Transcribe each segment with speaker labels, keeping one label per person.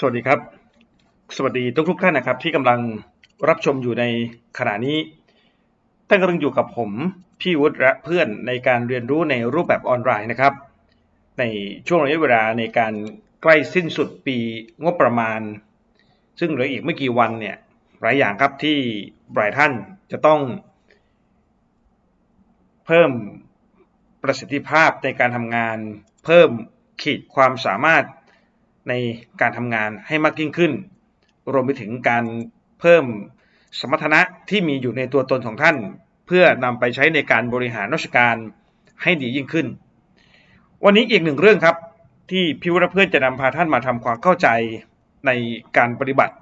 Speaker 1: สวัสดีครับ สวัสดีทุกทุกท่านนะครับ ที่กำลังรับชมอยู่ในขณะนี้ท่านกำลังอยู่กับผมพี่วุฒิและเพื่อนในการเรียนรู้ในรูปแบบออนไลน์นะครับ ในช่วงระยะเวลาในการใกล้สิ้นสุดปีงบประมาณ ซึ่งเหลืออีกไม่กี่วันเนี่ยหลายอย่างครับที่หลายท่านจะต้อง เพิ่มประสิทธิภาพในการทำงาน เพิ่มขีดความสามารถ ในการทำงานให้มากยิ่งขึ้น รวมไปถึงการเพิ่มสมรรถนะที่มีอยู่ในตัวตนของท่าน เพื่อนำไปใช้ในการบริหารราชการให้ดียิ่งขึ้น วันนี้อีกหนึ่งเรื่องครับ ที่พิวรเพื่อนจะนำพาท่านมาทำความเข้าใจในการปฏิบัติ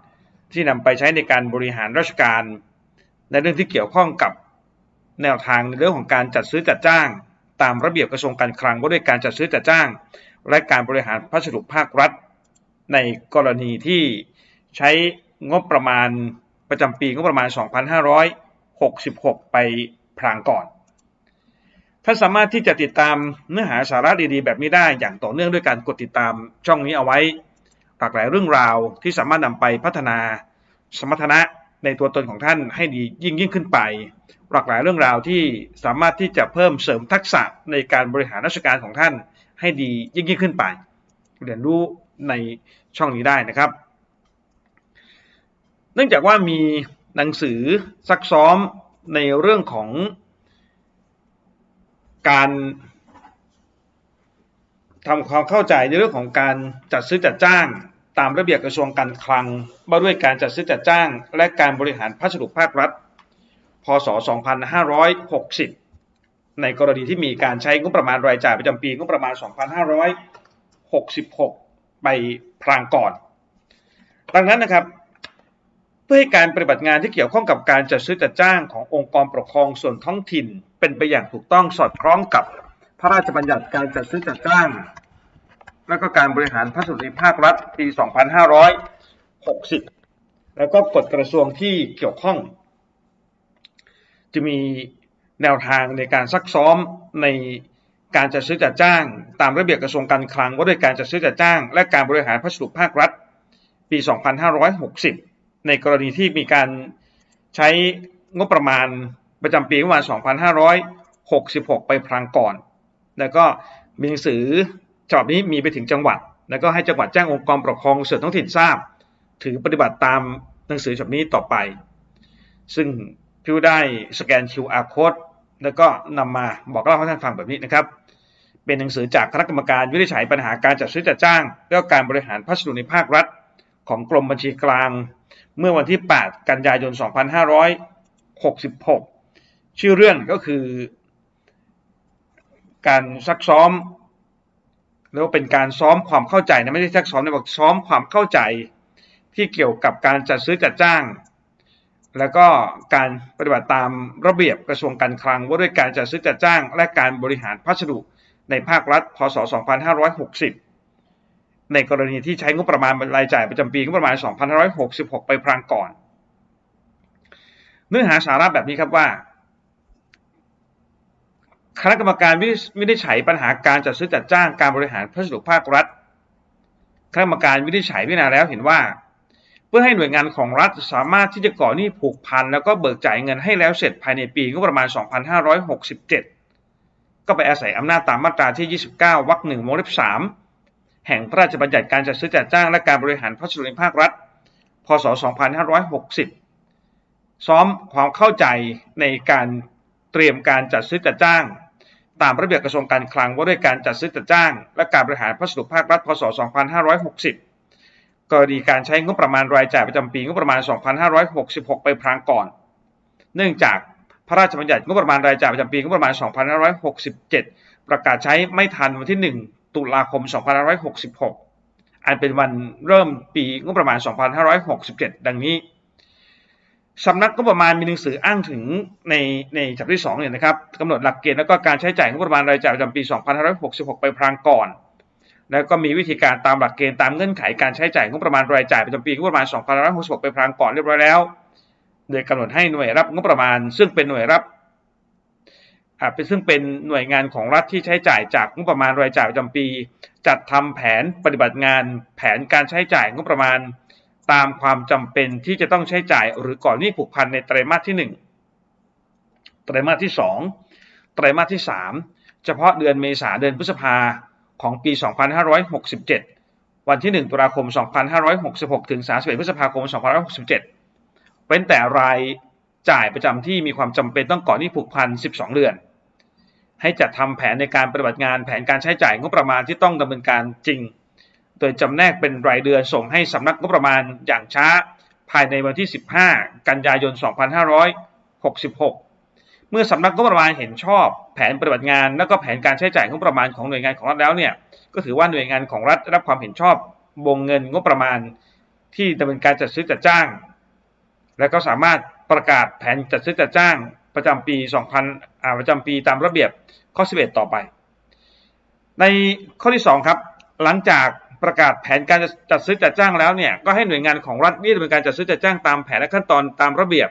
Speaker 1: ที่นำไปใช้ในการบริหารราชการ ในเรื่องที่เกี่ยวข้องกับแนวทางในเรื่องของการจัดซื้อจัดจ้าง ตามระเบียบกระทรวงการคลังว่าด้วยการจัดซื้อจัดจ้าง และการบริหารพัสดุภาครัฐ ในกรณีที่ใช้งบประมาณประจำปีงบประมาณ 2566 ไปพรางก่อน ท่านสามารถที่จะติดตามเนื้อหาสาระดีๆ แบบนี้ได้อย่างต่อเนื่องด้วยการกดติดตามช่องนี้เอาไว้ หลากหลายเรื่องราวที่สามารถนำไปพัฒนาสมรรถนะในตัวตนของท่านให้ดียิ่งยิ่งขึ้นไป หลากหลายเรื่องราวที่สามารถที่จะเพิ่มเสริมทักษะในการบริหารราชการของท่านให้ดียิ่งยิ่งขึ้นไป เรียนรู้ ในช่องนี้ได้นะครับ เนื่องจากว่ามีหนังสือซักซ้อมในเรื่องของการทำความเข้าใจในเรื่องของการจัดซื้อจัดจ้าง ตามระเบียบกระทรวงการคลังว่าด้วยการจัดซื้อจัดจ้าง และการบริหารพัสดุภาครัฐ พศ 2560 ในกรณีที่มีการใช้งบประมาณรายจ่ายประจำปีงบประมาณ 2566 ไปพรางก่อน ดังนั้นนะครับ เพื่อให้การปฏิบัติงานที่เกี่ยวข้องกับการจัดซื้อจัดจ้างขององค์กรปกครองส่วนท้องถิ่น เป็นไปอย่างถูกต้องสอดคล้องกับพระราชบัญญัติการจัดซื้อจัดจ้าง และก็การบริหารพัสดุในภาครัฐปี 2560 แล้วก็กฎกระทรวงที่เกี่ยวข้อง จะมีแนวทางในการซักซ้อมใน การจัดซื้อจัดจ้าง ตามระเบียบกระทรวงการคลังว่าด้วยการจัดซื้อจัดจ้าง และการบริหารพัสดุภาครัฐ ปี 2560 ในกรณีที่มีการใช้งบประมาณประจำปีประมาณ 2566 ไปพรางก่อน แล้วก็มีหนังสือฉบับนี้มีไปถึงจังหวัด แล้วก็ให้จังหวัดแจ้งองค์กรปกครองส่วนท้องถิ่นทราบ ถือปฏิบัติตามหนังสือฉบับนี้ต่อไป ซึ่งพิวได้สแกน QR code แล้วก็นำมาบอกเล่าให้ท่านฟังแบบนี้นะครับ เป็นหนังสือจากคณะกรรมการวินิจฉัยปัญหาการจัดซื้อจัดจ้าง และการบริหารพัสดุในภาครัฐ ของกรมบัญชีกลาง เมื่อวันที่ 8 กันยายน 2566 ชื่อเรื่องก็คือ การซักซ้อมแล้วเป็นการซ้อมความเข้าใจนะไม่ใช่ซักซ้อมนะบอกซ้อมความเข้าใจที่เกี่ยวกับการจัดซื้อจัดจ้าง แล้วก็การปฏิบัติตามระเบียบกระทรวงการคลัง ว่าด้วยการจัดซื้อจัดจ้าง และการบริหารพัสดุในภาครัฐ พศ 2560 ในกรณีที่ใช้งบประมาณรายจ่ายประจำปีงบประมาณ 2566 ไปพรางก่อน เนื้อหาสาระแบบนี้ครับว่า คณะกรรมการวินิจฉัยปัญหาการจัดซื้อจัดจ้างการบริหารพัสดุภาครัฐคณะกรรมการวินิจฉัยพิจารณาแล้วเห็นว่า เพื่อให้หน่วยงานของรัฐสามารถที่จะก่อหนี้ผูกพัน แล้วก็เบิกจ่ายเงินให้แล้วเสร็จภายในปีงบประมาณ 2567 ก็ไปอาศัยอำนาจตามมาตราที่ 29 วรรคหนึ่งวงเล็บ3แห่งพระราชบัญญัติการจัดซื้อจัดจ้างและการบริหารพัสดุในภาครัฐ พศ 2560 ซ้อมความเข้าใจในการเตรียมการจัดซื้อจัดจ้าง ตามระเบียบกระทรวงการคลังว่าด้วยการจัดซื้อจัดจ้าง และการบริหารพัสดุภาครัฐ พศ 2560 กรณีการใช้งบประมาณรายจ่ายประจำปีงบประมาณ 2566 ไปพรางก่อน เนื่องจากพระราชบัญญัติงบประมาณรายจ่ายประจำปีงบประมาณ 2567 ประกาศใช้ไม่ทันวันที่ 1 ตุลาคม 2566 อันเป็นวันเริ่มปีงบประมาณ 2567 ดังนี้สำนักงบประมาณมีหนังสืออ้างถึงในในฉบับที่2เนี่ยนะครับกำหนดหลักเกณฑ์แล้วก็การใช้จ่ายงบประมาณรายจ่ายประจำปี 2566 ไปพรางก่อน แล้วก็มีวิธีการตามหลักเกณฑ์ตามเงื่อนไขการใช้จ่ายงบประมาณรายจ่ายประจำปีงบประมาณ 2566ไปพรางก่อนเรียบร้อยแล้ว โดยกำหนดให้หน่วยรับงบประมาณ ซึ่งเป็นหน่วยรับอ่าเป็นซึ่งเป็นหน่วยงานของรัฐที่ใช้จ่ายจากงบประมาณรายจ่ายประจำปี จัดทำแผนปฏิบัติงาน แผนการใช้จ่ายงบประมาณ ตามความจำเป็นที่จะต้องใช้จ่าย หรือก่อนหนี้ผูกพันในไตรมาสที่ 1 ไตรมาสที่ 2 ไตรมาสที่ 3 เฉพาะเดือนเมษาเดือนพฤษภา ของปี 2567 วันที่ 1 ตุลาคม 2566 ถึง 31 พฤษภาคม 2567 เว้นแต่รายจ่ายประจำที่มีความจำเป็นต้องก่อนหนี้ผูกพัน 12 เดือน ให้จัดทำแผนในการปฏิบัติงานแผนการใช้จ่ายงบประมาณที่ต้องดำเนินการจริง โดยจำแนกเป็นรายเดือนส่งให้สำนักงบประมาณอย่างช้าภายในวันที่ 15 กันยายน 2566 เมื่อสำนักงบประมาณเห็นชอบแผนปฏิบัติงาน และก็แผนการใช้จ่ายงบประมาณของหน่วยงานของรัฐแล้วเนี่ยก็ถือว่าหน่วยงานของรัฐได้รับความเห็นชอบวงเงินงบประมาณ ที่ดำเนินการจัดซื้อจัดจ้าง และก็สามารถประกาศแผนจัดซื้อจัดจ้าง ประจำปี 2000อ่าประจำปีตามระเบียบข้อ 11 ต่อไป ในข้อที่ 2 ครับ หลังจากประกาศแผนการจัดซื้อจัดจ้างแล้วเนี่ยก็ให้หน่วยงานของรัฐที่ดำเนินการจัดซื้อจัดจ้างตามแผนและขั้นตอนตามระเบียบ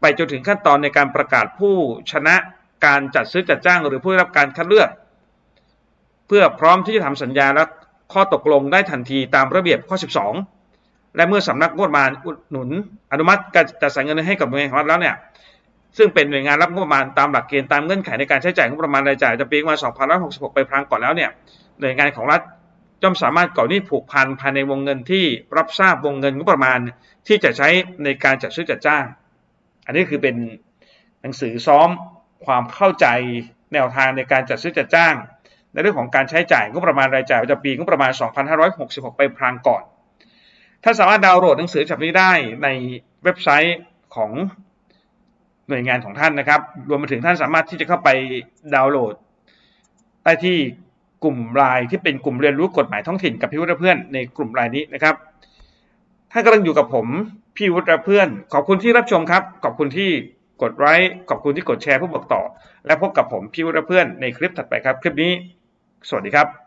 Speaker 1: ไปจนถึงขั้นตอนในการประกาศผู้ชนะการจัดซื้อจัดจ้างหรือผู้ได้รับการคัดเลือก เพื่อพร้อมที่จะทำสัญญาและข้อตกลงได้ทันทีตามระเบียบข้อ 12 และเมื่อสำนักงบประมาณอุดหนุน อนุมัติการจัดสรรเงินให้กับหน่วยงานของรัฐแล้วเนี่ยซึ่งเป็นหน่วยงานรับงบประมาณตามหลักเกณฑ์ตามเงื่อนไขในการใช้จ่ายงบประมาณรายจ่ายประปีงบประมา2566 ไปพรางก่อนแล้วเนี่ยหน่วยงานของรัฐย่อมสามารถก่อหนี้ผูกพันภายในวงเงินที่รับทราบวงเงินงบประมาณที่จะใช้ในการจัดซื้อจัดจ้าง อันนี้คือเป็นหนังสือซ้อมความเข้าใจแนวทางในการจัดซื้อจัดจ้าง ในเรื่องของการใช้จ่ายงบประมาณรายจ่ายประจำปีงบประมาณ 2566 ไปพรางก่อนท่าสามารถดาวน์โหลดหนังสือฉบับนี้ได้ในเว็บไซต์ของหน่วยงานของท่านนะครับ รวมไปถึงท่านสามารถที่จะเข้าไปดาวน์โหลดได้ที่กลุ่มไลน์ที่เป็นกลุ่มเรียนรู้กฎหมายท้องถิ่นกับพี่วุฒิเพื่อนในกลุ่มไลน์นี้นะครับท่ากำลังอยู่กับผม พี่วุฒิเพื่อน ขอบคุณที่รับชมครับ ขอบคุณที่กดไลค์ขอบคุณที่กดแชร์เพื่อบอกต่อ และพบกับผมพี่วุฒิเพื่อนในคลิปถัดไปครับ คลิปนี้ สวัสดีครับ